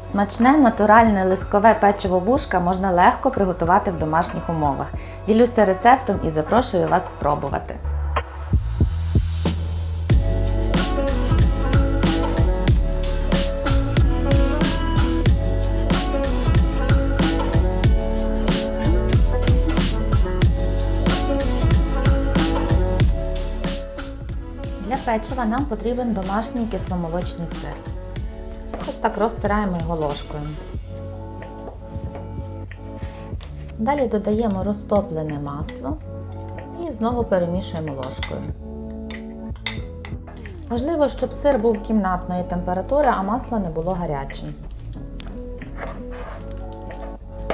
Смачне натуральне листкове печиво вушка можна легко приготувати в домашніх умовах. Ділюся рецептом і запрошую вас спробувати. Для печива нам потрібен домашній кисломолочний сир. Ось так розтираємо його ложкою. Далі додаємо розтоплене масло і знову перемішуємо ложкою. Важливо, щоб сир був кімнатної температури, а масло не було гарячим.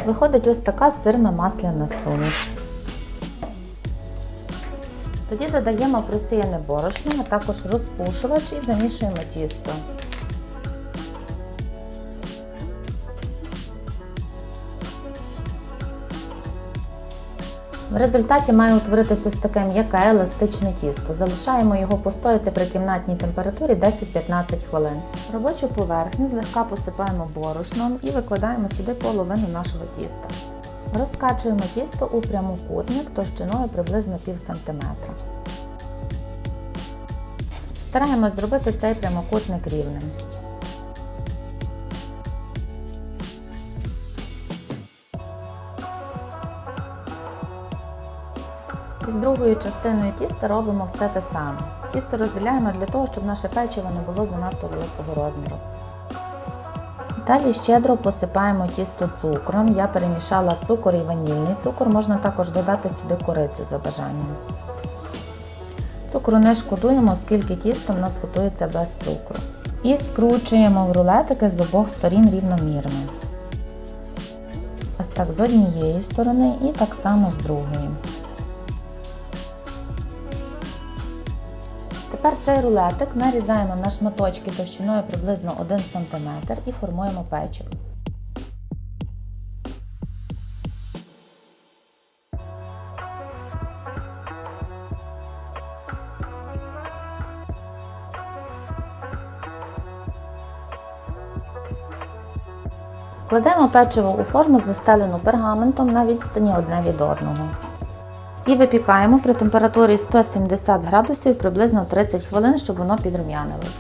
Виходить ось така сирна масляна суміш. Тоді додаємо просіяне борошно, а також розпушувач і замішуємо тісто. В результаті має утворитися ось таке м'яке еластичне тісто. Залишаємо його постояти при кімнатній температурі 10-15 хвилин. Робочу поверхню злегка посипаємо борошном і викладаємо сюди половину нашого тіста. Розкачуємо тісто у прямокутник товщиною приблизно пів сантиметра. Стараємось зробити цей прямокутник рівним. І з другою частиною тіста робимо все те саме. Тісто розділяємо для того, щоб наше печиво не було занадто великого розміру. Далі щедро посипаємо тісто цукром. Я перемішала цукор і ванільний цукор, можна також додати сюди корицю за бажанням. Цукру не шкодуємо, оскільки тісто в нас готується без цукру. І скручуємо в рулетики з обох сторін рівномірно. Ось так з однієї сторони і так само з другої. Тепер цей рулетик нарізаємо на шматочки товщиною приблизно 1 см і формуємо печиво. Кладемо печиво у форму, застелену пергаментом на відстані одне від одного. І випікаємо при температурі 170 градусів приблизно 30 хвилин, щоб воно підрум'янилось.